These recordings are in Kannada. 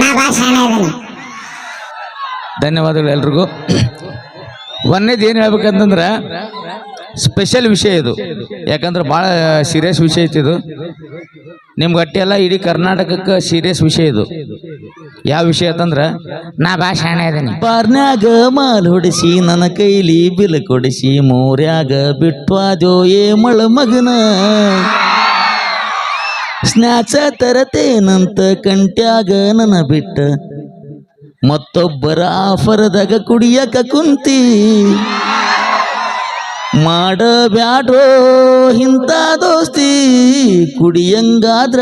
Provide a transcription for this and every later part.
ನಾ ಭಾಷಣ ಇದೀನಿ ಧನ್ಯವಾದಗಳು ಎಲ್ರಿಗೂ. ಒಂದೇದು ಏನು ಹೇಳ್ಬೇಕಂತಂದ್ರೆ ಸ್ಪೆಷಲ್ ವಿಷಯ ಇದು. ಯಾಕಂದ್ರೆ ಭಾಳ ಸೀರಿಯಸ್ ವಿಷಯ ಐತಿ ಇದು. ನಿಮ್ಗೆ ಅಟ್ಟಿ ಎಲ್ಲ ಇಡೀ ಕರ್ನಾಟಕಕ್ಕೆ ಸೀರಿಯಸ್ ವಿಷಯ ಇದು. ಯಾವ ವಿಷಯ ಅಂತಂದ್ರೆ ನಾ ಭಾಷಣ ಇದೀನಿ ಬಾರ್ನ್ಯಾಗ ಮಾಲ್ ಹೊಡಿಸಿ ನನ್ನ ಕೈಲಿ ಬಿಲ್ ಕೊಡಿಸಿ ಮೋರ್ಯಾಗ ಬಿಟ್ವಾದೋ ಏ ಮಳ ಮಗನ. ಸ್ನ್ಯಾಚ ತರತೇನಂತ ಕಂಟ್ಯಾಗ ನನ ಬಿಟ್ಟ. ಮತ್ತೊಬ್ಬರ ಆಫರದಾಗ ಕುಡಿಯಕ ಕುಂತಿ. ಮಾಡಬ್ಯಾಡ್ರೋ ಇಂಥ ದೋಸ್ತಿ, ಕುಡಿಯಂಗಾದ್ರ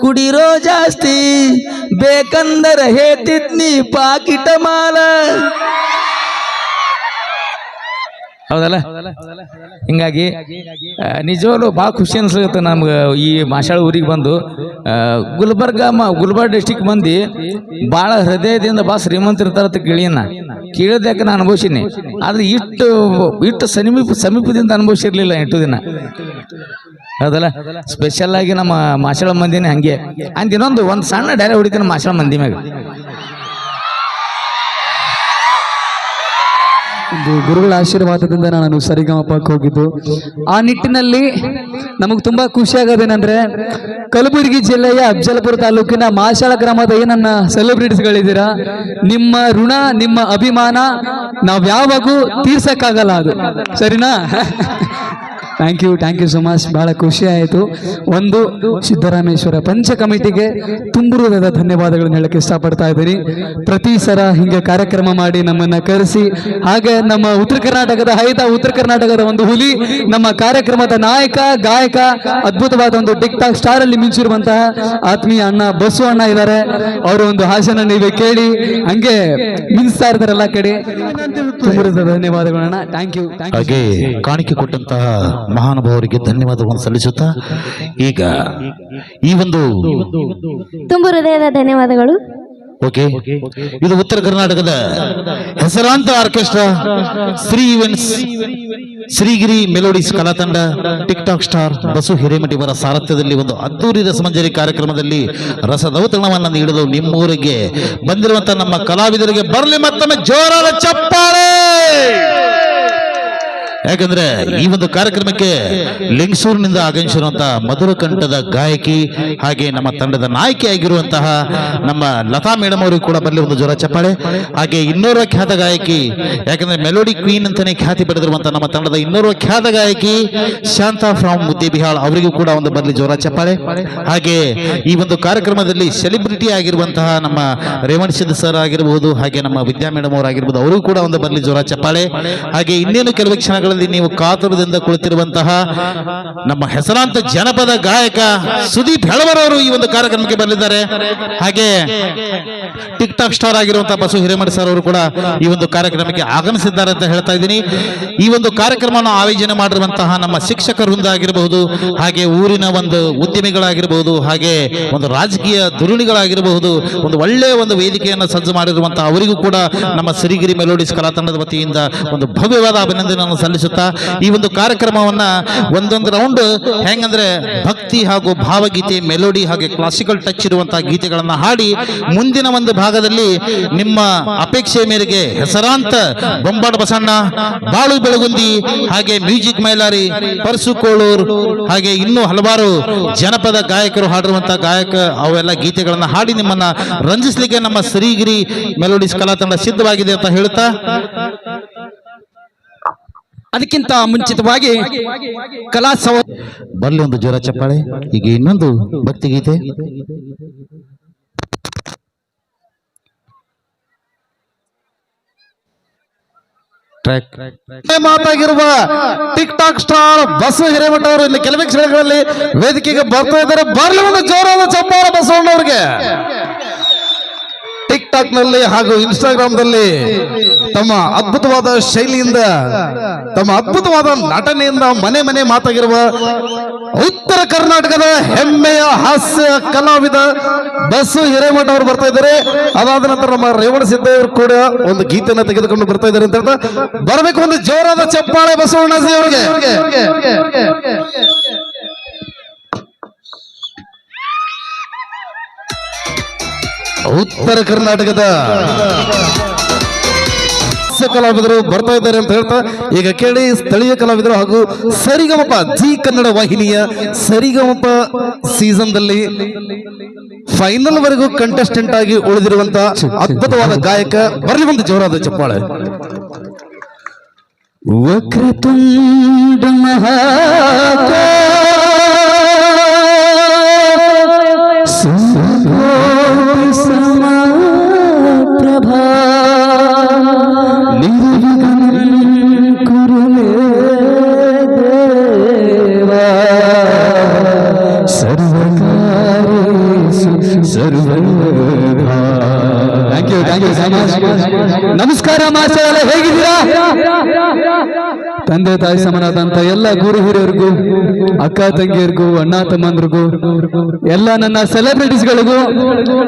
ಕುಡಿರೋ ಜಾಸ್ತಿ. ಬೇಕಂದರ ಹೇಳ್ತಿದ್ನಿ ಪಾಕಿಟ ಮಾಲ. ಹೌದಲ್ಲ? ಹಿಂಗಾಗಿ ನಿಜವಾಗ್ಲು ಭಾಳ ಖುಷಿ ಅನ್ಸುತ್ತೆ ನಮ್ಗೆ ಈ ಮಾಶಾಳ ಊರಿಗೆ ಬಂದು. ಗುಲ್ಬರ್ಗ ಮ, ಗುಲ್ಬರ್ಗ ಡಿಸ್ಟಿಕ್ ಮಂದಿ ಭಾಳ ಹೃದಯದಿಂದ ಭಾಳ ಶ್ರೀಮಂತ ಇರ್ತಾರತ್ತ ಕೇಳಿನ ಕೇಳಿದ್ಯಾಕೆ ನಾನು ಅನುಭವಿಸೀನಿ? ಆದ್ರೆ ಇಟ್ಟು ಇಟ್ಟು ಸಮೀಪ, ಸಮೀಪದಿಂದ ಅನುಭವಿಸಿರ್ಲಿಲ್ಲ ಎಂಟು ದಿನ. ಹೌದಲ್ಲ? ಸ್ಪೆಷಲ್ ಆಗಿ ನಮ್ಮ ಮಾಶಾಳ ಮಂದಿನೇ ಹಂಗೆ. ಅಂದ್ ಇನ್ನೊಂದು, ಒಂದು ಸಣ್ಣ ಡೈರೆ ಹೊಡಿತೀನಿ ಮಾಶಾಳ ಮಂದಿ ಮ್ಯಾಗ. ಒಂದು ಗುರುಗಳ ಆಶೀರ್ವಾದದಿಂದ ನಾನು ಸರಿಗಮಪಕ್ಕೆ ಹೋಗಿದ್ದು. ಆ ನಿಟ್ಟಿನಲ್ಲಿ ನಮಗೆ ತುಂಬಾ ಖುಷಿ ಆಗೋದೇನೆಂದ್ರೆ ಕಲಬುರಗಿ ಜಿಲ್ಲೆಯ ಅಫಜಲಪುರ ತಾಲೂಕಿನ ಮಾಶಾಳ ಗ್ರಾಮದ ಏನನ್ನ ಸೆಲೆಬ್ರಿಟೀಸ್ಗಳಿದ್ದೀರಾ? ನಿಮ್ಮ ಋಣ, ನಿಮ್ಮ ಅಭಿಮಾನ ನಾವು ಯಾವಾಗೂ ತೀರ್ಸಕ್ಕಾಗಲ್ಲ ಅದು. ಸರಿನಾ? Thank you thank you so much ಬಹಳ ಖುಷಿ ಆಯಿತು. ಒಂದು ಸಿದ್ದರಾಮೇಶ್ವರ ಪಂಚ ಕಮಿಟಿಗೆ ತುಂಬು ಹೃದಯದ ಧನ್ಯವಾದಗಳನ್ನು ಹೇಳಕ್ಕೆ ಇಷ್ಟಪಡ್ತಾ ಇದ್ದೀನಿ. ಪ್ರತಿ ಸರ ಹಿಂಗೆ ಕಾರ್ಯಕ್ರಮ ಮಾಡಿ ನಮ್ಮನ್ನ ಕರೆಸಿ ಹಾಗೆ ನಮ್ಮ ಉತ್ತರ ಕರ್ನಾಟಕದ ಹೈದ ಉತ್ತರ ಕರ್ನಾಟಕದ ಒಂದು ಹುಲಿ ನಮ್ಮ ಕಾರ್ಯಕ್ರಮದ ನಾಯಕ ಗಾಯಕ ಅದ್ಭುತವಾದ ಒಂದು ಟಿಕ್ ಟಾಕ್ ಸ್ಟಾರ್ ಅಲ್ಲಿ ಮಿಂಚಿರುವಂತಹ ಆತ್ಮೀಯ ಅಣ್ಣ ಬಸು ಅಣ್ಣ ಇದ್ದಾರೆ. ಅವರ ಒಂದು ಹಾಸನ ನೀವೇ ಕೇಳಿ ಹಂಗೆ ಮಿಂಚ್ತಾ ಇರ್ತಾರಲ್ಲ ಕಡೆ. ತುಂಬ ಹೃದಯದ ಧನ್ಯವಾದಗಳಣ್ಣ ಥ್ಯಾಂಕ್ ಯು ಥ್ಯಾಂಕ್ ಯು ಹಾಗೆ ಕಾಣಿಕೆ ಕೊಟ್ಟಂತಹ ಮಹಾನುಭಾವರಿಗೆ ಧನ್ಯವಾದವನ್ನು ಸಲ್ಲಿಸುತ್ತಾ ಈಗ ಈ ಒಂದು ತುಂಬ ಹೃದಯದ ಧನ್ಯವಾದಗಳು. ಓಕೆ. ಇದು ಉತ್ತರ ಕರ್ನಾಟಕದ ಹೆಸರಾಂತ orchestra Shri events Shrigiri melodies ಕಲಾತಂಡ tik tok star Basu Hiremath ಅವರ ಸಾರಥ್ಯದಲ್ಲಿ ಒಂದು ಅದ್ದೂರಿ ರಸಮಂಜರಿ ಕಾರ್ಯಕ್ರಮದಲ್ಲಿ ರಸದೌತಣವನ್ನು ನೀಡಲು ನಿಮ್ಮೂರಿಗೆ ಬಂದಿರುವಂತಹ ನಮ್ಮ ಕಲಾವಿದರಿಗೆ ಬರಲಿ ಮತ್ತೊಮ್ಮೆ ಜೋರಾದ ಚಪ್ಪಾಳೆ! ಯಾಕಂದ್ರೆ ಈ ಒಂದು ಕಾರ್ಯಕ್ರಮಕ್ಕೆ ಲಿಂಗಸೂರಿನಿಂದ ಆಗಮಿಸಿರುವಂತಹ ಮಧುರ ಕಂಠದ ಗಾಯಕಿ ಹಾಗೆ ನಮ್ಮ ತಂಡದ ನಾಯಕಿ ಆಗಿರುವಂತಹ ನಮ್ಮ ಲತಾ ಮೇಡಮ್ ಅವರಿಗೂ ಕೂಡ ಬರಲಿ ಒಂದು ಜೋರ ಚಪ್ಪಾಳೆ. ಹಾಗೆ ಇನ್ನೋರ್ವ ಖ್ಯಾತ ಗಾಯಕಿ, ಯಾಕಂದ್ರೆ ಮೆಲೋಡಿ ಕ್ವೀನ್ ಅಂತಾನೆ ಖ್ಯಾತಿ ಪಡೆದಿರುವಂತಹ ನಮ್ಮ ತಂಡದ ಇನ್ನೋರ್ವ ಖ್ಯಾತ ಗಾಯಕಿ ಶಾಂತಾ ಫ್ರಾಮ್ ಮುದ್ದೇಬಿಹಾಳ್ ಅವರಿಗೂ ಕೂಡ ಒಂದು ಬರಲಿ ಜ್ವರ ಚಪ್ಪಾಳೆ. ಹಾಗೆ ಈ ಒಂದು ಕಾರ್ಯಕ್ರಮದಲ್ಲಿ ಸೆಲೆಬ್ರಿಟಿ ಆಗಿರುವಂತಹ ನಮ್ಮ ರೇವಣ್ ಸರ್ ಆಗಿರಬಹುದು ಹಾಗೆ ನಮ್ಮ ವಿದ್ಯಾ ಮೇಡಮ್ ಅವರಾಗಿರ್ಬೋದು, ಅವರಿಗೂ ಕೂಡ ಒಂದು ಬರಲಿ ಜ್ವರ ಚಪ್ಪಾಳೆ. ಹಾಗೆ ಇನ್ನೇನು ಕೆಲವು ಕ್ಷಣಗಳಲ್ಲಿ ನೀವು ಕಾತುರದಿಂದ ಕುಳಿತಿರುವಂತಹ ನಮ್ಮ ಹೆಸರಾಂತ ಜನಪದ ಗಾಯಕ ಸುದೀಪ್ ಹೆಳವರವರು ಈ ಒಂದು ಕಾರ್ಯಕ್ರಮಕ್ಕೆ ಬರಲಿದ್ದಾರೆ ಹಾಗೆ ಟಿಕ್ ಟಾಕ್ ಸ್ಟಾರ್ ಆಗಿರುವಂತಹ ಬಸು ಹಿರೇಮಠ ಸರ್ ಅವರು ಕೂಡ ಈ ಒಂದು ಕಾರ್ಯಕ್ರಮಕ್ಕೆ ಆಗಮಿಸಿದ್ದಾರೆ ಅಂತ ಹೇಳ್ತಾ ಇದ್ದೀನಿ. ಈ ಒಂದು ಕಾರ್ಯಕ್ರಮವನ್ನು ಆಯೋಜನೆ ಮಾಡಿರುವಂತಹ ನಮ್ಮ ಶಿಕ್ಷಕ ವೃಂದ ಆಗಿರಬಹುದು ಹಾಗೆ ಊರಿನ ಒಂದು ಉದ್ಯಮಿಗಳಾಗಿರಬಹುದು, ಹಾಗೆ ಒಂದು ರಾಜಕೀಯ ಧುರುಣಿಗಳಾಗಿರಬಹುದು ಒಂದು ಒಳ್ಳೆಯ ಒಂದು ವೇದಿಕೆಯನ್ನು ಸಜ್ಜು ಮಾಡಿರುವಂತಹ ಅವರಿಗೂ ಕೂಡ ನಮ್ಮ ಸಿರಿಗಿರಿ ಮೆಲೋಡಿಸ್ ಕಲಾ ತಂಡದ ವತಿಯಿಂದ ಒಂದು ಭವ್ಯವಾದ ಅಭಿನಂದನೆಯನ್ನು ಸಲ್ಲಿಸುತ್ತಾ ಈ ಒಂದು ಕಾರ್ಯಕ್ರಮವನ್ನ ಒಂದೊಂದು ರೌಂಡ್ ಹೆಂಗಂದ್ರೆ ಭಕ್ತಿ ಹಾಗೂ ಭಾವಗೀತೆ ಮೆಲೋಡಿ ಹಾಗೆ ಕ್ಲಾಸಿಕಲ್ ಟಚ್ ಇರುವಂತಹ ಗೀತೆಗಳನ್ನ ಹಾಡಿ ಮುಂದಿನ ಒಂದು ಭಾಗದಲ್ಲಿ ನಿಮ್ಮ ಅಪೇಕ್ಷೆ ಮೇರೆಗೆ ಹೆಸರಾಂತ ಬೊಂಬಾಡ ಬಸಣ್ಣ, ಬಾಳು ಬೆಳಗುಂದಿ ಹಾಗೆ ಮ್ಯೂಸಿಕ್ ಮೈಲಾರಿ, ಪರಸು ಕೋಳೂರ್ ಹಾಗೆ ಇನ್ನೂ ಹಲವಾರು ಜನಪದ ಗಾಯಕರು ಹಾಡಿರುವಂತಹ ಗಾಯಕ ಅವೆಲ್ಲ ಗೀತೆಗಳನ್ನ ಹಾಡಿ ನಿಮ್ಮನ್ನ ರಂಜಿಸ್ಲಿಕ್ಕೆ ನಮ್ಮ ಶ್ರೀಗಿರಿ ಮೆಲೋಡಿಸ್ ಕಲಾ ತಂಡ ಸಿದ್ಧವಾಗಿದೆ ಅಂತ ಹೇಳ್ತಾ ಅದಕ್ಕಿಂತ ಮುಂಚಿತವಾಗಿ ಕಲಾ ಸವ ಬರ್ಲಿ ಒಂದು ಜ್ವರ ಚಪ್ಪಾಳೆ. ಈಗ ಇನ್ನೊಂದು ಭಕ್ತಿಗೀತೆ ಮಾತಾಗಿರುವ tik tok star Basava Hiremath ಅವರು ಇಲ್ಲಿ ಕೆಲವೇ ಕ್ಷಣಗಳಲ್ಲಿ ವೇದಿಕೆಗೆ ಬರ್ತಾ ಇದ್ದಾರೆ. ಬರ್ಲಿ ಒಂದು ಜೋರಾದ ಚಪ್ಪಾಳೆ ಬಸವಣ್ಣವ್ರಿಗೆ. ಟಿಕ್ ಟಾಕ್ನಲ್ಲಿ ಹಾಗೂ ಇನ್ಸ್ಟಾಗ್ರಾಮ್ನಲ್ಲಿ ತಮ್ಮ ಅದ್ಭುತವಾದ ಶೈಲಿಯಿಂದ, ತಮ್ಮ ಅದ್ಭುತವಾದ ನಟನೆಯಿಂದ ಮನೆ ಮನೆ ಮಾತಾಗಿರುವ ಉತ್ತರ ಕರ್ನಾಟಕದ ಹೆಮ್ಮೆಯ ಹಾಸ್ಯ ಕಲಾವಿದ ಬಸ್ಸು ಹಿರೇಮಠ ಅವರು ಬರ್ತಾ ಇದ್ದಾರೆ. ಅದಾದ ನಂತರ ನಮ್ಮ ರೇವಣ ಸಿದ್ದೇವರು ಕೂಡ ಒಂದು ಗೀತೆಯನ್ನು ತೆಗೆದುಕೊಂಡು ಬರ್ತಾ ಇದ್ದಾರೆ ಅಂತ ಹೇಳ್ತಾ ಬರಬೇಕು ಒಂದು ಜೋರಾದ ಚಪ್ಪಾಳೆ ಬಸವಣ್ಣಜಿ ಅವರಿಗೆ. ಉತ್ತರ ಕರ್ನಾಟಕದ ಕಲಾವಿದರು ಬರ್ತಾ ಇದ್ದಾರೆ ಅಂತ ಹೇಳ್ತಾ, ಈಗ ಕೇಳಿ ಸ್ಥಳೀಯ ಕಲಾವಿದರು ಹಾಗೂ ಸರಿಗಮಪ ಜಿ ಕನ್ನಡ ವಾಹಿನಿಯ ಸರಿಗಮಪ ಸೀಸನ್ದಲ್ಲಿ ಫೈನಲ್ ವರೆಗೂ ಕಂಟೆಸ್ಟೆಂಟ್ ಆಗಿ ಉಳಿದಿರುವಂತ ಅದ್ಭುತವಾದ ಗಾಯಕ, ಬರಲಿ ಒಂದು ಜೋರಾದ ಚಪ್ಪಾಳೆ. ವಕ್ರತುಂಡ ಪ್ರಭಾ server ನಮಸ್ಕಾರ ಮಾಸ್ಟರ್ ಹೇಗಿದ್ದೀರಾ? ತಂದೆ ತಾಯಿ ಸಮನಾದಂತ ಎಲ್ಲ ಗುರು ಹಿರಿಯರಿಗೂ ಅಕ್ಕ ತಂಗಿಯರಿಗೂ ಅಣ್ಣ ತಮ್ಮಂದ್ರಿಗೂ ಎಲ್ಲ ನನ್ನ ಸೆಲೆಬ್ರಿಟೀಸ್ಗಳಿಗೂ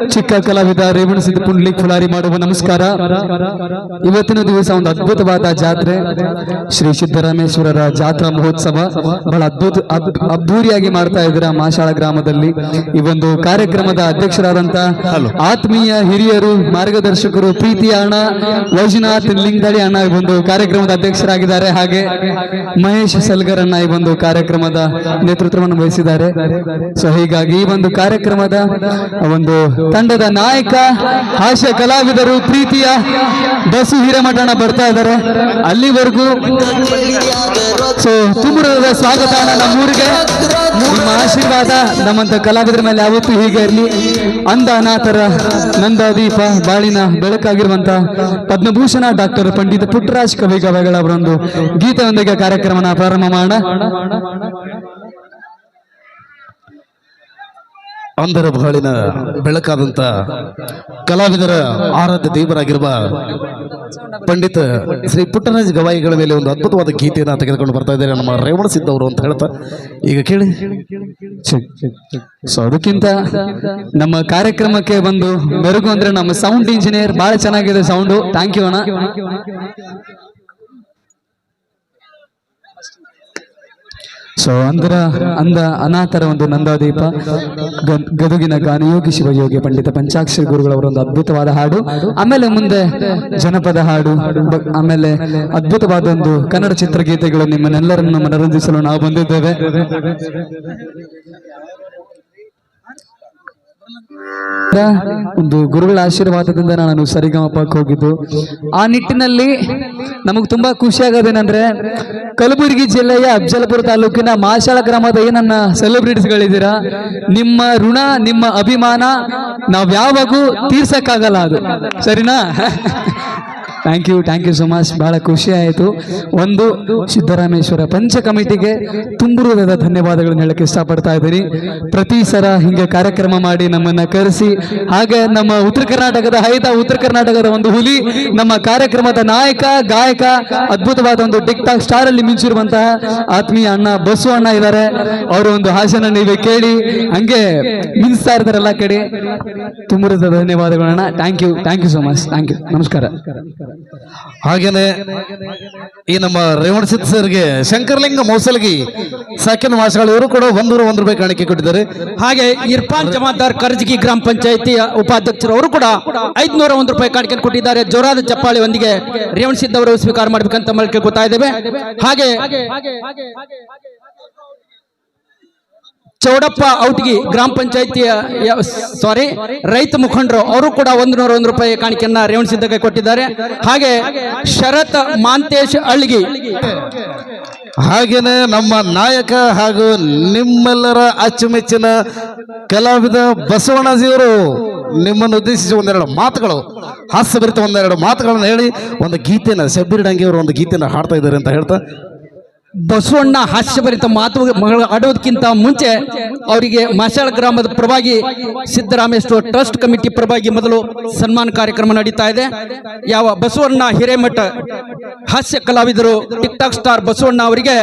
ಚಿಕ್ಕ ಕಲಾವಿದ ರೇವಣ ಸಿದ್ಧ ಪುಂಡ್ಲಿಕ್ ಫುಲಾರಿ ಮಾಡುವ ನಮಸ್ಕಾರ. ಇವತ್ತಿನ ದಿವಸ ಒಂದು ಅದ್ಭುತವಾದ ಜಾತ್ರೆ. ಶ್ರೀ ಸಿದ್ದರಾಮೇಶ್ವರರ ಜಾತ್ರಾ ಮಹೋತ್ಸವ. ಬಹಳ ಅದ್ಭುತ ಅದ್- ಅದ್ಧೂರಿಯಾಗಿ ಮಾಡ್ತಾ ಇದ್ದೀರಾ ಮಾಶಾಳ ಗ್ರಾಮದಲ್ಲಿ. ಈ ಒಂದು ಕಾರ್ಯಕ್ರಮದ ಅಧ್ಯಕ್ಷರಾದಂತ ಆತ್ಮೀಯ ಹಿರಿಯರು ಮಾರ್ಗದರ್ಶಕರು ಪ್ರೀತಿಯ ಅಣ್ಣ, ವೈಜನಾಥ್ ಲಿಂಗದಳಿ ಅಣ್ಣ ಈ ಒಂದು ಕಾರ್ಯಕ್ರಮದ ಅಧ್ಯಕ್ಷರಾಗಿದ್ದಾರೆ. ಹಾಗೆ ಮಹೇಶ್ ಸಲ್ಗರ್ ಅಣ್ಣ ಈ ಒಂದು ಕಾರ್ಯಕ್ರಮದ ನೇತೃತ್ವವನ್ನು ವಹಿಸಿದ್ದಾರೆ. ಸೊ ಹೀಗಾಗಿ ಈ ಒಂದು ಕಾರ್ಯಕ್ರಮದ ಒಂದು ತಂಡದ ನಾಯಕ, ಹಾಸ್ಯ ಕಲಾವಿದರು ಪ್ರೀತಿಯ ಬಸು ಹಿರೇಮಠ ಬರ್ತಾ ಇದ್ದಾರೆ. ಅಲ್ಲಿವರೆಗೂ ಸೊ ತುಮರದ ಸ್ವಾಗತ ನಮ್ಮ ನಮ್ಮೂರಿಗೆ. ನಿಮ್ಮ ಆಶೀರ್ವಾದ ನಮ್ಮಂತ ಕಲಾವಿದರ ಮೇಲೆ ಯಾವತ್ತೂ ಹೀಗೆ ಇರಲಿ. ಅಂದ ಅನಾಥರ ನಂದ ದೀಪ ಬಾಳಿನ ಬೆಳಕಾಗಿರುವಂತ ಪದ್ಮಭೂಷಣ ಡಾಕ್ಟರ್ ಪಂಡಿತ ಪುಟ್ಟರಾಜ್ ಕವಿ ಗವೆಗಳ ಅವರೊಂದು ಗೀತೆಯೊಂದಿಗೆ ಕಾರ್ಯಕ್ರಮನ ಪ್ರಾರಂಭ ಮಾಡೋಣ. ಅಂಧರ ಬಹಳಿನ ಬೆಳಕಾದಂತ ಕಲಾವಿದರ ಆರಾಧ್ಯ ದೇವರಾಗಿರುವ ಪಂಡಿತ ಶ್ರೀ ಪುಟ್ಟರಾಜ್ ಗವಾಯಿಗಳ ಮೇಲೆ ಒಂದು ಅದ್ಭುತವಾದ ಗೀತೆಯನ್ನು ತೆಗೆದುಕೊಂಡು ಬರ್ತಾ ಇದ್ದಾರೆ ನಮ್ಮ ರೇವಣ ಸಿದ್ದವರು ಅಂತ ಹೇಳ್ತಾ. ಈಗ ಕೇಳಿ. ಸೊ ಅದಕ್ಕಿಂತ ನಮ್ಮ ಕಾರ್ಯಕ್ರಮಕ್ಕೆ ಬಂದು ಮೆರುಗು ಅಂದ್ರೆ ನಮ್ಮ ಸೌಂಡ್ ಇಂಜಿನಿಯರ್ ಬಹಳ ಚೆನ್ನಾಗಿದೆ ಸೌಂಡು ಥ್ಯಾಂಕ್ ಯು ಅಣ್ಣ. ಸೊ ಅಂದ್ರ, ಅಂದ ಅನಾಥರ ಒಂದು ನಂದಾದೀಪ. ಗದುಗಿನ ಗಾನಯೋಗಿ ಶಿವಯೋಗಿ ಪಂಡಿತ ಪಂಚಾಕ್ಷರಿ ಗುರುಗಳವರ ಒಂದು ಅದ್ಭುತವಾದ ಹಾಡು. ಆಮೇಲೆ ಮುಂದೆ ಜನಪದ ಹಾಡು. ಆಮೇಲೆ ಅದ್ಭುತವಾದ ಒಂದು ಕನ್ನಡ ಚಿತ್ರಗೀತೆಗಳು ನಿಮ್ಮನ್ನೆಲ್ಲರನ್ನು ಮನರಂಜಿಸಲು ನಾವು ಬಂದಿದ್ದೇವೆ. ಒಂದು ಗುರುಗಳ ಆಶೀರ್ವಾದದಿಂದ ನಾನು ಸರಿಗಮಪಕ್ಕೆ ಹೋಗಿದ್ದು. ಆ ನಿಟ್ಟಿನಲ್ಲಿ ನಮಗೆ ತುಂಬಾ ಖುಷಿ ಆಗೋದೇನಂದ್ರೆ, ಕಲಬುರಗಿ ಜಿಲ್ಲೆಯ ಅಫ್ಜಲಪುರ ತಾಲೂಕಿನ ಮಾಶಾಳ ಗ್ರಾಮದ ಏನನ್ನ ಸೆಲೆಬ್ರಿಟೀಸ್ಗಳಿದ್ದೀರಾ? ನಿಮ್ಮ ಋಣ, ನಿಮ್ಮ ಅಭಿಮಾನ ನಾವ್ ಯಾವಾಗೂ ತೀರ್ಸಕ್ಕಾಗಲ್ಲ ಅದು. ಸರಿನಾ? Thank you thank you so much ಬಹಳ ಖುಷಿ ಆಯಿತು. ಒಂದು ಸಿದ್ದರಾಮೇಶ್ವರ ಪಂಚ ಕಮಿಟಿಗೆ ತುಂಬು ಹೃದಯದ ಧನ್ಯವಾದಗಳನ್ನು ಹೇಳಕ್ಕೆ ಇಷ್ಟಪಡ್ತಾ ಇದ್ದೀನಿ. ಪ್ರತಿ ಸಲ ಹಿಂಗೆ ಕಾರ್ಯಕ್ರಮ ಮಾಡಿ ನಮ್ಮನ್ನ ಕರೆಸಿ, ಹಾಗೆ ನಮ್ಮ ಉತ್ತರ ಕರ್ನಾಟಕದ ಹೈದ ಉತ್ತರ ಕರ್ನಾಟಕದ ಒಂದು ಹುಲಿ, ನಮ್ಮ ಕಾರ್ಯಕ್ರಮದ ನಾಯಕ, ಗಾಯಕ, ಅದ್ಭುತವಾದ ಒಂದು ಟಿಕ್ ಟಾಕ್ ಸ್ಟಾರ್ ಅಲ್ಲಿ ಮಿಂಚಿರುವಂತಹ ಆತ್ಮೀಯ ಅಣ್ಣ ಬಸು ಅಣ್ಣ ಇದ್ದಾರೆ. ಅವರ ಒಂದು ಹಾಸನ ನೀವೇ ಕೇಳಿ, ಹಂಗೆ ಮಿಂಚ್ತಾ ಇರ್ತಾರಲ್ಲ ಕಡೆ. ತುಂಬ ಧನ್ಯವಾದಗಳನ್ನ. Thank you thank you so much thank you ನಮಸ್ಕಾರ. ಹಾಗೇನೆ ಈ ನಮ್ಮ ರೇವಣ ಸರ್ಗೆ, ಶಂಕರಲಿಂಗ ಮೌಸಲ್ಗಿ, ಸಾಕಿನ ಮಾಸಗಳು ಇವರು ಕೂಡ ಒಂದೂರ ಒಂದು ರೂಪಾಯಿ ಕಾಣಿಕೆ ಕೊಟ್ಟಿದ್ದಾರೆ. ಹಾಗೆ ಇರ್ಫಾನ್ ಜಮಾದಾರ್ ಕರ್ಜಗಿ ಗ್ರಾಮ ಪಂಚಾಯಿತಿ ಉಪಾಧ್ಯಕ್ಷರು ಅವರು ಕೂಡ ಐದ್ನೂರ ಒಂದು ರೂಪಾಯಿ ಕಾಣಿಕೆ ಕೊಟ್ಟಿದ್ದಾರೆ. ಜೋರಾದ ಚಪ್ಪಾಳೆಯೊಂದಿಗೆ ರೇವಣ್ ಸಿದ್ಧ ಅವರು ಸ್ವೀಕಾರ ಮಾಡ್ಬೇಕಂತ ಮಳಿಕೆ ಗೊತ್ತಾ ಇದ್ದೇವೆ ಹಾಗೆ ಚೌಡಪ್ಪ ಔಟ್ಗಿ ಗ್ರಾಮ ಪಂಚಾಯಿತಿಯ ಸಾರಿ ರೈತ ಮುಖಂಡರು, ಅವರು ಕೂಡ ಒಂದು ನೂರ ಒಂದು ರೂಪಾಯಿ ಕಾಣಿಕೆಯನ್ನ ರೇವಣ ಸಿದ್ದಕ್ಕೆ ಕೊಟ್ಟಿದ್ದಾರೆ. ಹಾಗೆ ಶರತ್ ಮಾಂತೇಶ್ ಅಳ್ಗಿ. ಹಾಗೇನೆ ನಮ್ಮ ನಾಯಕ ಹಾಗೂ ನಿಮ್ಮೆಲ್ಲರ ಅಚ್ಚುಮೆಚ್ಚಿನ ಕಲಾವಿದ ಬಸವಣ್ಣಜಿಯವರು ನಿಮ್ಮನ್ನು ಉದ್ದೇಶಿಸಿ ಒಂದೆರಡು ಮಾತುಗಳು, ಹಾಸ್ಯಭರಿತ ಒಂದೆರಡು ಮಾತುಗಳನ್ನು ಹೇಳಿ, ಒಂದು ಗೀತೆನ ಶಬ್ಬಿರಿಡಂಗಿ ಅವರು ಒಂದು ಗೀತೆನ ಹಾಡ್ತಾ ಇದ್ದಾರೆ ಅಂತ ಹೇಳ್ತಾ ಬಸವಣ್ಣ ಹಾಸ್ಯಭರಿತ ಮಾತು ಆಡೋದಕ್ಕಿಂತ ಮುಂಚೆ ಅವರಿಗೆ ಮಾಸಾಳ ಗ್ರಾಮದ ಪರವಾಗಿ ಸಿದ್ದರಾಮೇಶ್ವರ ಟ್ರಸ್ಟ್ ಕಮಿಟಿ ಪರವಾಗಿ ಮೊದಲು ಸನ್ಮಾನ ಕಾರ್ಯಕ್ರಮ ನಡೀತಾ ಇದೆ. ಯಾವ ಬಸವಣ್ಣ ಹಿರೇಮಠ ಹಾಸ್ಯ ಕಲಾವಿದರು ಟಿಕ್ ಟಾಕ್ ಸ್ಟಾರ್ ಬಸವಣ್ಣ ಅವರಿಗೆ,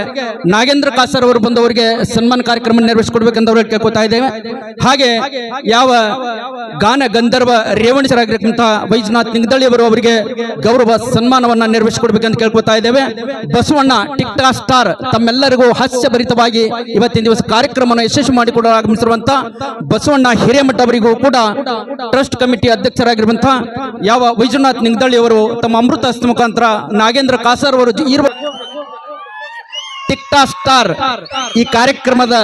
ನಾಗೇಂದ್ರ ಕಾಸರ್ ಅವರು ಬಂದವರಿಗೆ ಸನ್ಮಾನ ಕಾರ್ಯಕ್ರಮ ನೆರವೇರಿಸಿಕೊಡ್ಬೇಕಂತ ಅವರು ಕೇಳ್ಕೊತಾ ಇದ್ದೇವೆ. ಹಾಗೆ ಯಾವ ಗಾನ ಗಂಧರ್ವ ರೇವಣಿಸರಾಗಿರ್ತಕ್ಕಂಥ ವೈಜನಾಥ್ ನಿಂಗದಳ್ಳಿ ಅವರು ಅವರಿಗೆ ಗೌರವ ಸನ್ಮಾನವನ್ನ ನೆರವೇರಿಸಿಕೊಡ್ಬೇಕಂತ ಕೇಳ್ಕೊತಾ ಇದ್ದೇವೆ. Basavanna tik tok star star ತಮ್ಮೆಲ್ಲರಿಗೂ ಹಾಸ್ಯಭರಿತವಾಗಿ ಇವತ್ತಿನ ದಿವಸ ಕಾರ್ಯಕ್ರಮವನ್ನು ಯಶಸ್ವಿ ಮಾಡಿಕೊಡಲು ಆಗಮಿಸಿರುವಂತ ಬಸವಣ್ಣ ಹಿರೇಮಠ ಅವರಿಗೂ ಕೂಡ ಟ್ರಸ್ಟ್ ಕಮಿಟಿ ಅಧ್ಯಕ್ಷರಾಗಿರುವಂತಹ ಯಾವ ವೈಜುನಾಥ್ ನಿಂಗದಳ್ಳಿ ಅವರು ತಮ್ಮ ಅಮೃತ ಹಸ್ತ ಮುಖಾಂತರ ನಾಗೇಂದ್ರ ಕಾಸರ್ ಅವರು ಇರುವ ಟಿಕ್ಟಾ ಸ್ಟಾರ್ ಈ ಕಾರ್ಯಕ್ರಮದ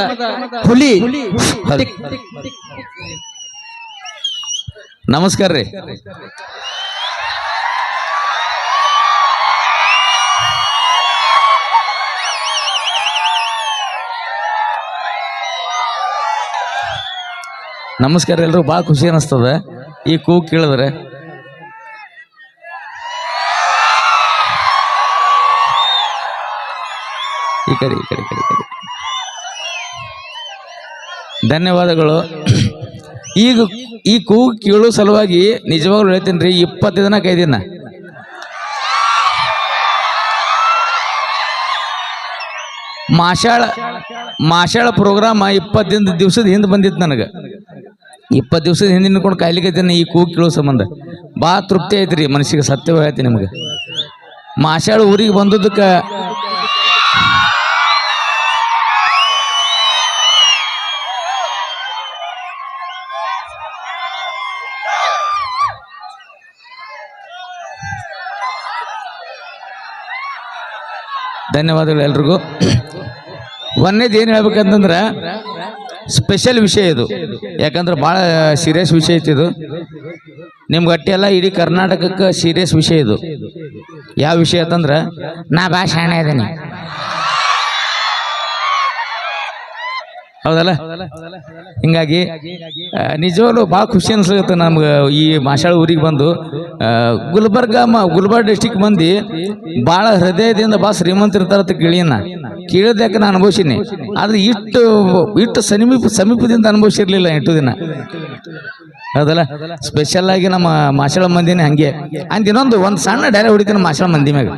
ಹುಲಿ ನಮಸ್ಕಾರ ರೀ. ನಮಸ್ಕಾರ ಎಲ್ಲರೂ ಭಾಳ ಖುಷಿ ಅನಿಸ್ತದ. ಈ ಕೂಗು ಕೇಳಿದ್ರೆ. ಈ ಕಡೆ ಈ ಕಡೆ ಈ ಕಡೆ ಕಡೆ. ಧನ್ಯವಾದಗಳು. ಈಗ ಈ ಕೂಗು ಕೇಳೋ ಸಲುವಾಗಿ ನಿಜವಾಗ್ಲೂ ಹೇಳ್ತೀನಿ ರೀ ಇಪ್ಪತ್ತು ದಿನ ಕೈದಿನ. ಮಾಷಾಳ ಮಾಷಾಳ ಪ್ರೋಗ್ರಾಮ ಇಪ್ಪತ್ತು ದಿವ್ಸದ ದಿವಸದ ಹಿಂದೆ ಬಂದಿತ್ತು ನನಗೆ. ಇಪ್ಪತ್ತು ದಿವಸದ ಹಿಂದೆ ನಿಂತ್ಕೊಂಡು ಕಾಯ್ಲಿಕ್ಕೆ ಈ ಕೂಗು ಕೇಳೋ ಸಂಬಂಧ. ಭಾಳ ತೃಪ್ತಿ ಐತ್ರಿ, ಮನಸ್ಸಿಗೆ ಸತ್ಯವೇ ಐತಿ ನಿಮಗೆ. ಮಾಶಾಳು ಊರಿಗೆ ಬಂದದಕ್ಕೆ ಧನ್ಯವಾದಗಳು ಎಲ್ರಿಗೂ. ಒಂದೇದು ಏನು ಹೇಳ್ಬೇಕಂತಂದ್ರೆ ಸ್ಪೆಷಲ್ ವಿಷಯ ಇದು. ಯಾಕಂದ್ರೆ ಭಾಳ ಸೀರಿಯಸ್ ವಿಷಯ ಐತಿ ಇದು. ನಿಮ್ಗೆ ಅಟ್ಟಿ ಎಲ್ಲ ಇಡೀ ಕರ್ನಾಟಕಕ್ಕೆ ಸೀರಿಯಸ್ ವಿಷಯ ಇದು. ಯಾವ ವಿಷಯ ಅಂತಂದ್ರೆ ನಾ ಭಾಳ ಶಾಣೆ ಇದೀನಿ ಹೌದಲ್ಲ? ಹಿಂಗಾಗಿ ನಿಜವಾಗ್ಲು ಭಾಳ ಖುಷಿ ಅನ್ಸುತ್ತೆ ನಮ್ಗೆ ಈ ಮಾಶಾಳ ಊರಿಗೆ ಬಂದು. ಗುಲ್ಬರ್ಗ ಮ ಗುಲ್ಬರ್ಗ ಡಿಸ್ಟಿಕ್ ಮಂದಿ ಭಾಳ ಹೃದಯದಿಂದ ಭಾಳ ಶ್ರೀಮಂತ ಇರ್ತಾರಂತ ಕೇಳಿನ ಕೇಳಿದ್ಯಾಕ ನಾನು ಅನುಭವಿಸಿನಿ. ಆದ್ರೆ ಇಟ್ಟು ಇಟ್ಟು ಸಮೀಪ ಸಮೀಪದಿಂದ ಅನುಭವಿಸಿರ್ಲಿಲ್ಲ ಎಂಟು ದಿನ. ಹೌದಲ್ಲ? ಸ್ಪೆಷಲ್ ಆಗಿ ನಮ್ಮ ಮಾಶಾಳ ಮಂದಿನೇ ಹಂಗೆ. ಅಂತ ಇನ್ನೊಂದು ಒಂದು ಸಣ್ಣ ಡೈರೆ ಹೊಡಿತೀನಿ ಮಾಶಾಳ ಮಂದಿ ಮ್ಯಾಗ.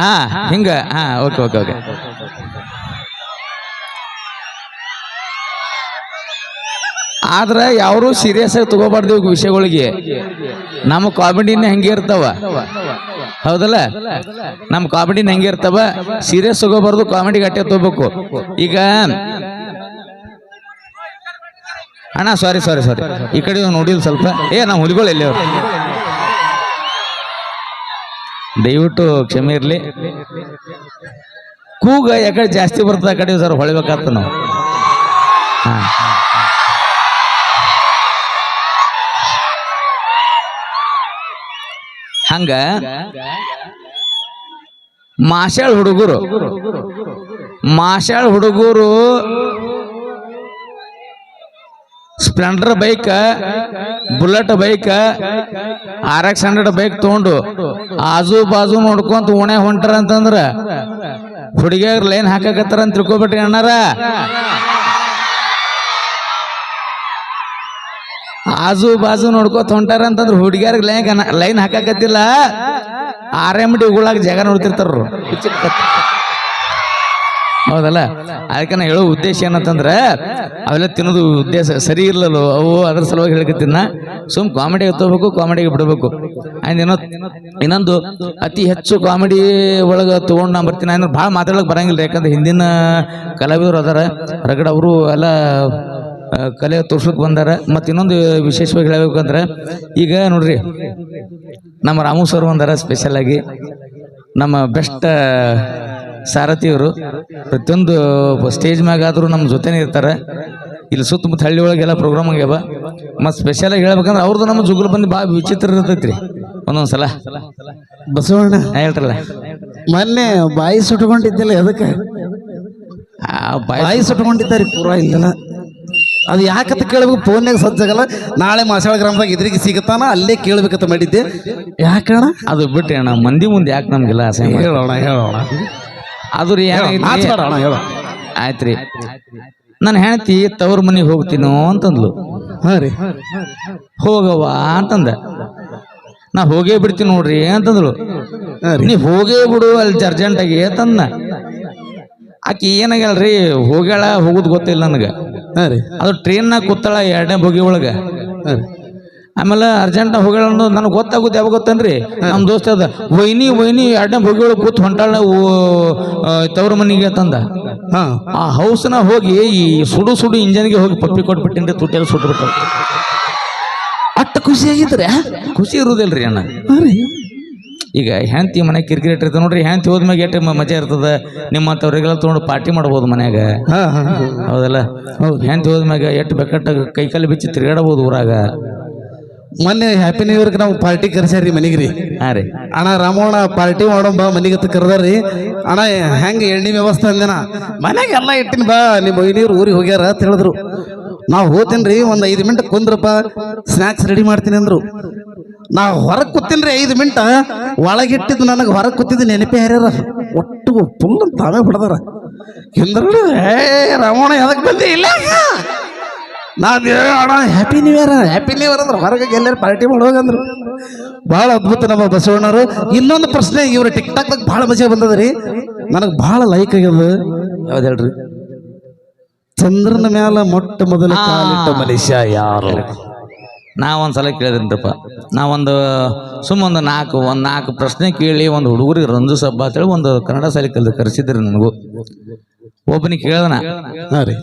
ಹಾ ಹಿಂಗ ಹಾ ಓಕೆ ಓಕೆ ಓಕೆ. ಆದ್ರೆ ಯಾರು ಸೀರಿಯಸ್ ಆಗಿ ತಗೋಬಾರ್ದು ಇವಾಗ ವಿಷಯಗಳಿಗೆ. ನಮ್ಮ ಕಾಮಿಡಿನ ಹೆಂಗೆ ಇರ್ತಾವ. ಹೌದಲ್ಲ? ನಮ್ಮ ಕಾಮಿಡಿನ ಹೆಂಗೆ ಇರ್ತಾವ. ಸೀರಿಯಸ್ ತಗೋಬಾರ್ದು ಕಾಮಿಡಿ ಗಟ್ಟಿ ತಗೋಬೇಕು. ಈಗ ಅಣ್ಣ ಸಾರಿ ಸಾರಿ ಸಾರಿ ಈ ಕಡೆ ನೋಡಿಲ್ಲ ಸ್ವಲ್ಪ. ಏ ನಾವು ಹುಲಿಗಳು ಎಲ್ಲಿ ಅವ್ರು? ದಯವಿಟ್ಟು ಕ್ಷಮೆ ಇರಲಿ. ಕೂಗ ಯಾಕಡೆ ಜಾಸ್ತಿ ಬರ್ತದೆ ಆ ಕಡೆ ಸರ್ ಹೊಳಿಬೇಕಾಗ್ತ ನಾವು. ಹಂಗ ಮಾಷಾಳ್ ಹುಡುಗರು ಮಾಶಾಳ್ ಹುಡುಗರು splendor bike, bullet bike R X hundred bike ತಗೊಂಡು ಆಜು ಬಾಜು ನೋಡ್ಕೊಂತ ಓಣೆ ಹೊಂಟಾರ ಅಂತಂದ್ರ ಹುಡುಗಿಯರ್ ಲೈನ್ ಹಾಕಕತ್ತಾರ ಅಂತ ತಿಳ್ಕೊಬಿಟ್ರಿ ಅಣ್ಣಾರ ಆಜು ಬಾಜು ನೋಡ್ಕೋತ ಹೊಂಟಾರ ಅಂತಂದ್ರ ಹುಡುಗಿಯರ್ಗೆ ಲೈನ್ ಲೈನ್ ಹಾಕಕತ್ತಿಲ್ಲ ಆರ್ ಎಂ ಡಿ ಉಗುಳಾಗ ಜಾಗ ನೋಡ್ತಿರ್ತಾರ. ಹೌದಲ್ಲ? ಅದಕ್ಕೆ ನಾ ಹೇಳೋ ಉದ್ದೇಶ ಏನಂತಂದ್ರೆ, ಅವೆಲ್ಲ ತಿನ್ನೋದು ಉದ್ದೇಶ ಸರಿ ಇರ್ಲಲ್ಲ ಅವು ಅದ್ರ ಸಲುವಾಗಿ ಹೇಳ್ಕತ್ತಿನ ಸುಮ್ ಕಾಮಿಡಿಗೆ ತಗೋಬೇಕು ಕಾಮಿಡಿಗೆ ಬಿಡಬೇಕು. ಆಯ್ತು, ಇನ್ನೊಂದು ಇನ್ನೊಂದು ಅತಿ ಹೆಚ್ಚು ಕಾಮಿಡಿ ಒಳಗೆ ತೊಗೊಂಡು ನಾನು ಬರ್ತೀನಿ. ಅಂದ್ರೆ ಭಾಳ ಮಾತಾಡೋಕೆ ಬರಂಗಿಲ್ಲ ಯಾಕಂದ್ರೆ ಹಿಂದಿನ ಕಲಾವಿದರು ಅದಾರ. ರಗಡ ಅವರು ಎಲ್ಲ ಕಲೆ ತೋರ್ಸಕ್ ಬಂದಾರ. ಮತ್ತು ಇನ್ನೊಂದು ವಿಶೇಷವಾಗಿ ಹೇಳ್ಬೇಕಂದ್ರೆ, ಈಗ ನೋಡ್ರಿ, ನಮ್ಮ ರಾಮು ಸರ್ ಬಂದಾರ ಸ್ಪೆಷಲ್ ಆಗಿ. ನಮ್ಮ ಬೆಸ್ಟ್ ಸಾರಥಿಯವರು ಪ್ರತಿಯೊಂದು ಸ್ಟೇಜ್ ಮ್ಯಾಗ ಆದರೂ ನಮ್ಮ ಜೊತೆನೇ ಇರ್ತಾರೆ. ಇಲ್ಲಿ ಸುತ್ತಮುತ್ತ ಹಳ್ಳಿ ಒಳಗೆಲ್ಲ ಪ್ರೋಗ್ರಾಮ್ ಆಗ್ಯಾವ. ಮತ್ತು ಸ್ಪೆಷಲಾಗಿ ಹೇಳ್ಬೇಕಂದ್ರೆ ಅವ್ರದ್ದು ನಮ್ಮ ಜುಗುಲು ಬಂದು ಭಾಳ ವಿಚಿತ್ರ ಇರ್ತೈತ್ರಿ. ಒಂದೊಂದು ಸಲ ಬಸವಣ್ಣ ಹೇಳ್ತಾರಲ್ಲ. ಮೊನ್ನೆ ಬಾಯಿ ಸುಟ್ಕೊಂಡಿದ್ದಿಲ್ಲ ಅದಕ್ಕೆ ಆ ಬಾಯ್ ಸುಟ್ಕೊಂಡಿದ್ದಾರೆ ಪೂರಾ ಇಲ್ಲೆಲ್ಲ. ಅದು ಯಾಕಂತ ಕೇಳ್ಬೇಕು ಫೋನ್ಯಾಗ ಸಜ್ಜಾಗಲ್ಲ ನಾಳೆ ಮಾಸಾಳ ಗ್ರಾಮದಾಗ ಇದ್ರಿಗೆ ಸಿಗತ್ತಾನ ಅಲ್ಲೇ ಕೇಳ್ಬೇಕಂತ ಮಾಡಿದ್ದೆ. ಯಾಕಣ್ಣ? ಅದು ಬಿಟ್ಟೆ ಅಣ್ಣ ಮಂದಿ ಮುಂದೆ ಯಾಕೆ ನಮ್ಗೆಲ್ಲ ಹೇಳೋಣ ಹೇಳೋಣ. ಅದು ರೀ ಅಣ್ಣ ಹೇಳೋ. ಆಯ್ತ್ರಿ. ನನ್ನ ಹೆಂಡತಿ ತವ್ರ ಮನೆಗೆ ಹೋಗ್ತೀನೋ ಅಂತಂದ್ಲು. ಹೋಗವ ರೀ. ಹೋಗವ್ವ ಅಂತಂದ. ನಾ ಹೋಗೇ ಬಿಡ್ತೀನಿ ನೋಡ್ರಿ ಅಂತಂದ್ಳು ಹಾ ನೀ ಹೋಗೇ ಬಿಡು ಅಲ್ಲಿ ಅರ್ಜೆಂಟಾಗಿ ಅಂತಂದ ಆಕಿ ಏನಾಗ್ಯಾಳ್ರಿ ಹೋಗ್ಯಾಳ ಹೋಗುದು ಗೊತ್ತಿಲ್ಲ ನನಗೆ. ಅದು ರೀ. ಅದು ಟ್ರೈನ್ನಾಗ ಕೂತಾಳ ಎರಡನೇ ಬೋಗಿ ಒಳಗೆ. ಆಮೇಲೆ ಅರ್ಜೆಂಟ್ ಅನ್ನೋದು ನನಗೆ ಗೊತ್ತಾಗುತ್ತೆ ಯಾವಾಗ ಗೊತ್ತನ್ರಿ? ನಮ್ಮ ದೋಸ್ತ ಅದ ವೈನಿ ವೈನಿ ಎರಡನೇ ಹೋಗ್ಯಾಳು ಕೂತ್ ಹೊಂಟಾಳ ತವ್ರ ಮನೆಗೆ ತಂದ ಹಾ. ಆ ಹೌಸ್ನ ಹೋಗಿ ಈ ಸುಡು ಸುಡು ಇಂಜನ್ಗೆ ಹೋಗಿ ಪಪ್ಪಿ ಕೊಟ್ಬಿಟ್ಟಿನ್ರಿ ತುಟ್ಟಿಯಲ್ಲಿ ಸುಟ್ಟು ಬಿಟ್ಟು ಅಟ್ಟ ಖುಷಿಯಾಗಿದ್ರೆ ಖುಷಿ ಇರುದಿಲ್ರಿ ಅಣ್ಣ. ಈಗ ಹೆಂಡತಿ ಮನೆ ಕಿರಿಕಿರಿ ಇರ್ತದೆ ನೋಡ್ರಿ ಹೆಂಡತಿ ಹೋದ್ಮ್ಯಾಗ ಎಷ್ಟು ಮಜಾ ಇರ್ತದ. ನಿಮ್ಮಂಥವ್ರಿಗೆಲ್ಲ ತೊಗೊಂಡು ಪಾರ್ಟಿ ಮಾಡ್ಬೋದು ಮನ್ಯಾಗ. ಹೌದಲ್ಲ? ಹೌದು. ಹೆಂತಿ ಹೋದ್ಮ್ಯಾಗ ಎಷ್ಟು ಬೆಕ್ಕಟ್ಟ ಕೈ ಕಾಲು ಬಿಚ್ಚಿ ತಿರುಗಾಡಬಹುದು ಊರಾಗ. ಮೊನ್ನೆ ಹ್ಯಾಪಿ ನ್ಯೂ ಇಯರ್ಗೆ ನಾವು ಪಾರ್ಟಿ ಕರ್ಸ್ಯಾರಿ ಮನೆಗೆ ರೀ ಹಾಂ ರೀ. ಅಣ್ಣ ರಾಮಣ್ಣ ಪಾರ್ಟಿ ಮಾಡೋಣ ಬಾ ಮನೆಗೆ ಕರೆದಾರಿ ಅಣ್ಣ ಹೆಂಗೆ ಎಣ್ಣೆ ವ್ಯವಸ್ಥೆ ಅಂದನ ಮನೆಗೆ ಎಲ್ಲ ಇಟ್ಟಿನ ಬಾ ನಿಮ್ಮ ನೀರು ಊರಿಗೆ ಹೋಗ್ಯಾರ ಅಂತ ಹೇಳಿದ್ರು. ನಾವು ಹೋಗ್ತೀನಿ ರೀ ಒಂದು ಐದು ಮಿನಿಟ್ ಕುಂದ್ರಪ್ಪ ಸ್ನ್ಯಾಕ್ಸ್ ರೆಡಿ ಮಾಡ್ತೀನಿ ಅಂದ್ರು. ನಾ ಹೊರಗೆ ಕೂತೀನಿ ರೀ ಐದು ಮಿನಿಟ್ ಒಳಗಿಟ್ಟಿದ್ದು ನನಗೆ ಹೊರಗೆ ಕೂತಿದ್ದು ನೆನಪೇ ಹರ್ಯಾರ. ಒಟ್ಟು ಫುಲ್ ತಾವೇ ಹೊಡೆದಾರ. ಹಿಂದ್ರಡು ಏ ರಾಮಣ್ಣ ಎದಕ್ಕೆ ಬಂದಿ? ಇಲ್ಲ ನಾನು ಅಣ್ಣ happy new year happy new year ಅಂದ್ರೆ ಹೊರಗೆ ಎಲ್ಲರೂ ಪಾರ್ಟಿ ಮಾಡೋಗಂದ್ರು ಭಾಳ ಅದ್ಭುತ ನಮ್ಮ ಬಸವಣ್ಣವರು. ಇನ್ನೊಂದು ಪ್ರಶ್ನೆ ಇವರು ಟಿಕ್ ಟಾಕ್ದಾಗ ಭಾಳ ಮಜಾ ಬಂದದ ರೀ ನನಗೆ ಭಾಳ ಲೈಕ್ ಆಗ್ಯದ. ಯಾವ್ದು ಹೇಳ್ರಿ? ಚಂದ್ರನ ಮ್ಯಾಲ ಮೊಟ್ಟ ಮೊದಲ ಮನುಷ್ಯ ಯಾರು? ನಾವೊಂದ್ಸಲ ಒಂದು ಸಲ ಕೇಳಿದ್ರಿಪ್ಪ ನಾವೊಂದು ಸುಮ್ಮ ಒಂದು ನಾಲ್ಕು ಒಂದು ನಾಲ್ಕು ಪ್ರಶ್ನೆ ಕೇಳಿ ಒಂದು ಹುಡುಗರಿಗೆ ರಂಜು ಸಬ್ಬ ಅಂತೇಳಿ ಒಂದು ಕನ್ನಡ ಶಾಲೆ ಕಲ್ದು ಕರೆಸಿದ್ರಿ ನನಗೂ. ಒಬ್ಬನಿಗೆ ಕೇಳ್ದನ ಹಾ ರೀ.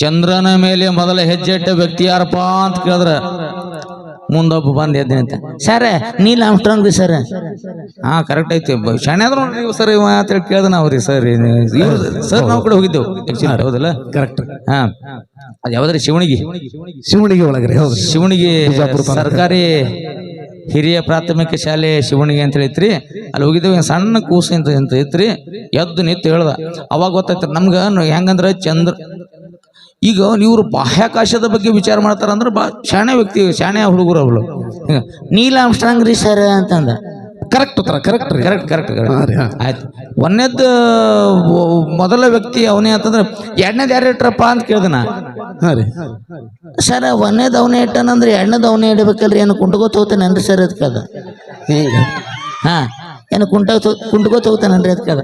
ಚಂದ್ರನ ಮೇಲೆ ಮೊದಲ ಹೆಜ್ಜೆ ಇಟ್ಟ ವ್ಯಕ್ತಿ ಯಾರಪ್ಪ ಅಂತ ಕೇಳಿದ್ರ ಮುಂದೊಬ್ಬ ಬಂದ್ ಎದ್ದು ಅಂತ ಸರ್ ನೀಲ್ ಆಮ್ಸ್ಟ್ರಾಂಗ್ ರೀ ಸರ್. ಹಾ ಕರೆಕ್ಟ್ ಐತಿ. ಶಾಣೆ ಆದ್ರು ನೋಡ್ರಿ ಸರ್ ಇವ ಅಂತೇಳಿ ಕೇಳ್ದ ನಾವ್ರಿ ಸರ್ ಸರ್ ನಾವು ಕೂಡ ಹೋಗಿದ್ದೆವು ಹೌದಲ್ಲ? ಕರೆಕ್ಟ್ ಹಾ. ಅದು ಯಾವ್ದ್ರಿ? ಶಿವಣಿಗೆ. ಶಿವಣಿಗೆ ಒಳಗ್ರಿ ಹೌದು ಶಿವಣಿಗೆ ಸರ್ಕಾರಿ ಹಿರಿಯ ಪ್ರಾಥಮಿಕ ಶಾಲೆ ಶಿವಣಿಗೆ ಅಂತ ಐತ್ರಿ ಅಲ್ಲಿ ಹೋಗಿದ್ದೇವೆ ಸಣ್ಣ ಕೂಸು ಅಂತ ಅಂತ ಐತ್ರಿ ಎದ್ದು ನಿಂತು ಹೇಳ್ದ. ಅವಾಗ ಗೊತ್ತಾಯ್ತು ನಮ್ಗೆ ಹೆಂಗಂದ್ರೆ ಚಂದ್ರ ಈಗ ಇವ್ರು ಬಾಹ್ಯಾಕಾಶದ ಬಗ್ಗೆ ವಿಚಾರ ಮಾಡ್ತಾರಂದ್ರೆ ಬಾ ಶಾಣೆ ವ್ಯಕ್ತಿ ಶಾಣೆ ಹುಡುಗರು ಅವಳು ನೀಲ ಆಮ್ಸ್ಟ್ರಾಂಗ್ ರೀ ಸರ್ ಅಂತಂದ. ಕರೆಕ್ಟ್ ಉತ್ತರ ಕರೆಕ್ಟ್ ರೀ ಕರೆಕ್ಟ್ ಕರೆಕ್ಟ್ ಆಯ್ತು. ಒಂದನೇದ್ದು ಮೊದಲ ವ್ಯಕ್ತಿ ಅವನೇ ಅಂತಂದ್ರೆ ಎರಡನೇದು ಯಾರು ಇಟ್ರಪ್ಪ ಅಂತ ಕೇಳ್ದನ ಹಾಂ ರೀ. ಸರ್ ಒಂದೇದು ಅವನೇ ಇಟ್ಟನಂದ್ರೆ ಎರಡನೇದು ಅವನೇ ಇಡಬೇಕಲ್ರಿ? ಏನು ಕುಂಟ್ಕೋತ ಹೋಗ್ತಾನನ್ರಿ ಸರ್ ಅದಕ್ಕೆ ಅದ ಈಗ ಹಾ ಏನು ಕುಂಟ ಕುಂಟ್ಕೋತ ಹೋಗ್ತಾನನ್ರಿ ಅದಕ್ಕೆ ಅದ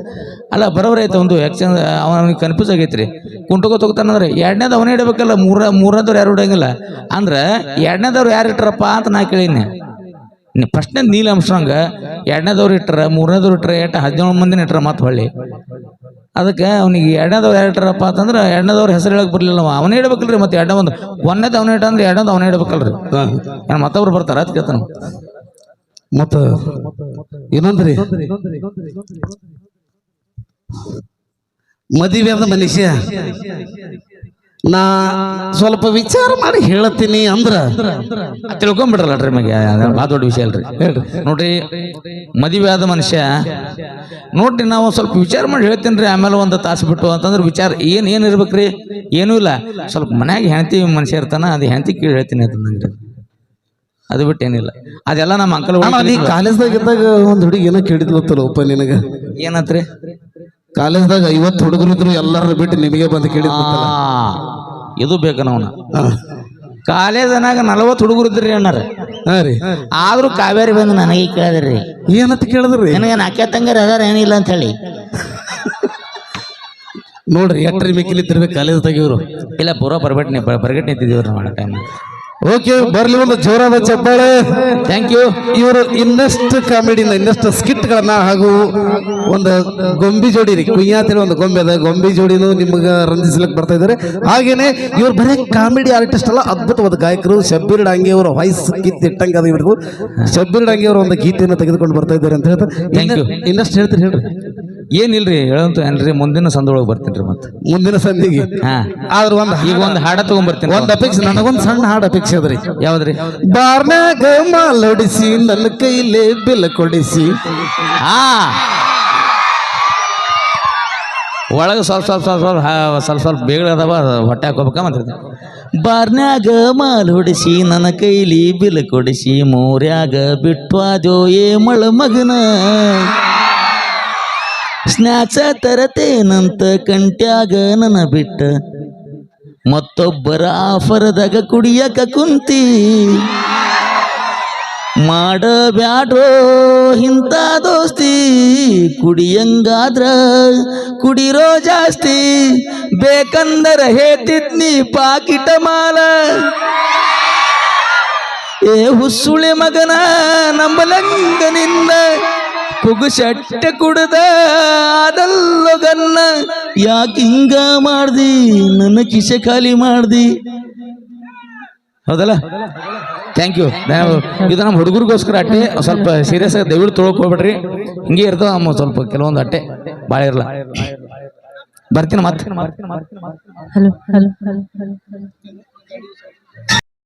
ಅಲ್ಲ ಬರೋಬ್ರ ಐತೆ ಒಂದು ಯಾಕಂದ್ರೆ ಅವನಿಗೆ ಕನ್ಫ್ಯೂಸ್ ಆಗೈತ್ರಿ. ಕುಂಟುಕೋತ ಹೋಗ್ತಾನಂದ್ರೆ ಎರಡನೇದು ಅವನೇ ಇಡಬೇಕಲ್ಲ ಮೂರ ಮೂರನೇದವ್ರು ಯಾರು ಇಡಂಗಿಲ್ಲ. ಅಂದ್ರೆ ಎರಡನೇದವ್ರು ಯಾರು ಇಟ್ಟರಪ್ಪ ಅಂತ ನಾ ಕೇಳೀನಿ ಫಸ್ಟ್ನೇ ನೀಲ್ ಅಂಶಂಗ ಎರಡನೇದವ್ರು ಇಟ್ರ ಮೂರನೇದವ್ರು ಇಟ್ಟರೆ ಎಟ್ಟ ಹದಿನೇಳು ಮಂದಿನ ಇಟ್ರ ಮತ್ತೆ ಹೊಳ್ಳಿ. ಅದಕ್ಕೆ ಅವನಿಗೆ ಎರಡನೇದವ್ರು ಯಾರು ಇಟ್ಟರಪ್ಪ ಅಂತಂದ್ರೆ ಎರಡನೇದವ್ರ ಹೆಸರು ಹೇಳಕ್ ಬರಲಿಲ್ಲ ಅವ. ಅವನೇ ಇಡ್ಬೇಕಲ್ರಿ ಮತ್ತೆ ಎರಡನೇ ಒಂದು. ಒಂದನೇದು ಅವನೇ ಇಟ್ಟ ಅಂದ್ರೆ ಎರಡನೇದು ಅವನೇ ಇಡ್ಬೇಕಲ್ಲ ರೀ ಮತ್ತೊಬ್ರು ಬರ್ತಾರ ಅದಕ್ಕೆ ಕೇಳ್ತಾನ. ಮತ್ತ ಇನ್ನೊಂದ್ರಿ? ಮದುವೆ ಆದ ಮನುಷ್ಯ ನಾ ಸ್ವಲ್ಪ ವಿಚಾರ ಮಾಡಿ ಹೇಳತ್ತೀನಿ ಅಂದ್ರ ತಿಳ್ಕೊಂಬಿಡ್ರಲ್ಲ ನಿಮಗೆ. ಭಾಳ ದೊಡ್ಡ ವಿಷಯ ಅಲ್ರಿ. ಹೇಳ್ರಿ. ನೋಡ್ರಿ ಮದುವೆ ಆದ ಮನುಷ್ಯ ನೋಡ್ರಿ ನಾವು ಸ್ವಲ್ಪ ವಿಚಾರ ಮಾಡಿ ಹೇಳ್ತೀನಿ ರೀ ಆಮೇಲೆ ಒಂದು ತಾಸು ಬಿಟ್ಟು ಅಂತಂದ್ರೆ ವಿಚಾರ ಏನು ಏನು ಇರ್ಬೇಕ್ರಿ? ಏನೂ ಇಲ್ಲ. ಸ್ವಲ್ಪ ಮನ್ಯಾಗ ಹೆಂಡತಿ ಮನುಷ್ಯ ಇರ್ತಾನ ಅದು ಹೆಂಡತಿ ಕೇಳಿ ಹೇಳ್ತೀನಿ ಅಂತಂದ್ರಿ ಅದು ಬಿಟ್ಟು ಏನಿಲ್ಲ. ಅದೆಲ್ಲ ನಮ್ಮ ಅಂಕಲ್ ಕಾಲೇಜ್ದಾಗ ಇದ್ದಾಗ ಒಂದು ಹುಡುಗಿ ಏನೋ ಕೇಳಿದ್ಲತ್ತಲ್ಲ ಒಪ್ಪ ನಿನಗ? ಏನಂತ್ರಿ? ಕಾಲೇಜ್ದಾಗ ಐವತ್ತು ಹುಡುಗರು ಇದ್ರು ಎಲ್ಲರೂ ಬಿಟ್ಟು ನಿಮಗೆ ಬಂದು ಕೇಳಿ ಇದು ಬೇಕು ನಾವು ಹಾ. ಕಾಲೇಜನಾಗ ನಲವತ್ತು ಹುಡುಗರು ಇದ್ರಿ ಅಣ್ಣಾರ. ಹಾಂ ರೀ. ಆದ್ರೂ ಕಾವೇರಿ ಬಂದು ನನಗೆ ಕೇಳಿದ್ರಿ. ಏನಂತ ಕೇಳಿದ್ರಿ? ನನಗೆ ಅಕ್ಕ ತಂಗಾರ ಅದಾರ ಏನಿಲ್ಲ ಅಂತ ಹೇಳಿ ನೋಡ್ರಿ ಎಟ್ರಿ ಮಿಕ್ಕಿಲಿತ್ತಿರ್ಬೇಕು ಕಾಲೇಜ್ದಾಗ ಇವರು. ಇಲ್ಲ ಪೂರ ಬರ್ಬಿಟ್ಟು ನೀವು ಇದ್ದಿದ್ದೀವ್ರಿ ನಿಂತಿದ್ದೀವ್ರಿ ನಾವು ಟೈಮ್ ಓಕೆ ಬರ್ಲಿ ಒಂದು ಜೋರಾದ ಚಪ್ಪಾಳೆ. ಥ್ಯಾಂಕ್ ಯು ಇವರು ಇನ್ನಷ್ಟು ಕಾಮಿಡಿನ ಇನ್ನಷ್ಟು ಸ್ಕಿಟ್ಗಳನ್ನ ಹಾಗೂ ಒಂದು ಗೊಂಬಿ ಜೋಡಿ ರೀ. ಕುಯ್ಯಾತಿರೋ ಒಂದು ಗೊಂಬೆ ಅದ. ಗೊಂಬಿ ಜೋಡಿನೂ ನಿಮ್ಗೆ ರಂಜಿಸ್ಲಿಕ್ಕೆ ಬರ್ತಾ ಇದ್ದಾರೆ ಹಾಗೇನೆ ಇವ್ರು ಬರೀ ಕಾಮಿಡಿ ಆರ್ಟಿಸ್ಟ್ ಅಲ್ಲ ಅದ್ಭುತವಾದ ಗಾಯಕರು. ಶಬ್ಬೀರ್ ಡಾಂಗಿ ಅವರ ವಾಯ್ಸ್ ಕಿತ್ತಿಟ್ಟಂಗೆ ಅದು ಇವ್ರಿಗೂ. ಶಬ್ಬೀರ್ ಡಾಂಗಿ ಅವರ ಒಂದು ಗೀತೆಯನ್ನು ತೆಗೆದುಕೊಂಡು ಬರ್ತಾ ಇದ್ದಾರೆ ಅಂತ ಹೇಳ್ತಾರೆ. ಥ್ಯಾಂಕ್ ಯು ಇನ್ನಷ್ಟು ಹೇಳ್ತೀರಿ ಹೇಳ್ರಿ. ಏನಿಲ್ರಿ? ಹೇಳಂತ ಏನ್ರಿ? ಮುಂದಿನ ಸಂದೊಳಗೆ ಬರ್ತೀನಿ ರೀ ಮತ್ತೆ. ಮುಂದಿನ ಸಂಧಿಗೆ ಹಾ. ಆದ್ರೆ ಒಂದು ಈಗ ಒಂದು ಹಾಡ ತಗೊಂಡ್ಬರ್ತೀನಿ ಒಂದು ಅಪೇಕ್ಷೆ ನನಗೊಂದ್ ಸಣ್ಣ ಹಾಡು ಅಪೇಕ್ಷೆ ಅದ್ರಿ. ಯಾವ್ದ್ರಿ? ಬಾರ್ನಾಗ ಮಾಲೊಡಿಸಿ ನನ್ನ ಕೈಲೇ ಬಿಲ್ ಕೊಡಿಸಿ. ಹಾ. ಒಳಗೆ ಸ್ವಲ್ಪ ಸ್ವಲ್ಪ ಸ್ವಲ್ಪ ಸ್ವಲ್ಪ ಹಾ- ಸ್ವಲ್ಪ ಸ್ವಲ್ಪ ಬೇಗ ಅದಾವ ಹೊಟ್ಟೆ ಹಾಕೋಬೇಕ ಮತ್ತೆ ಬಾರ್ನ್ಯಾಗ ಮಾಲ್ ಹೊಡಿಸಿ ನನ್ನ ಕೈಲಿ ಬಿಲ್ ಕೊಡಿಸಿ ಮೋರ್ಯಾಗ ಬಿಟ್ವಾದೋ ಏ ಮಳ ಮಗನ. ಸ್ನ್ಯಾಕ್ಸ ತರತೇನಂತ ಕಂಟ್ಯಾಗ ನನ್ನ ಬಿಟ್ಟ. ಮತ್ತೊಬ್ಬರ ಆಫರದಾಗ ಕುಡಿಯಕ ಕುಂತಿ. ಮಾಡಬ್ಯಾಡ್ರೋ ಇಂಥ ದೋಸ್ತಿ, ಕುಡಿಯಂಗಾದ್ರ ಕುಡಿರೋ ಜಾಸ್ತಿ. ಬೇಕಂದರ ಹೇತಿದ್ನಿ ಪಾಕಿಟ ಮಾಲ. ಏ ಹುಸುಳೆ ಮಗನ, ನಂಬಲಂಗ ನಿನ್ನ ಕುಡದ ಕುಡ್ದ ಅದಲ್ಲೋ ಗನ್ನ. ಯಾಕೆ ಹಿಂಗ ಮಾಡ್ದಿ? ನನ್ನ ಕಿಸೆ ಖಾಲಿ ಮಾಡ್ದಿ? ಹೌದಲ್ಲ? ಥ್ಯಾಂಕ್ ಯು ಇದು ನಮ್ಮ ಹುಡುಗರಿಗೋಸ್ಕರ ಅಟ್ಟೆ. ಸ್ವಲ್ಪ ಸೀರಿಯಸ್ ಆಗಿ ದಯವಿಟ್ಟು ತೊಳಕ್ ಹೋಗ್ಬೇಡ್ರಿ ಹಿಂಗೆ ಇರ್ತಾವ ನಮ್ಮ ಸ್ವಲ್ಪ ಕೆಲವೊಂದು ಅಟ್ಟೆ. ಭಾಳ ಇರಲ್ಲ ಬರ್ತೀನಿ ಮತ್ತೆ. Hello hello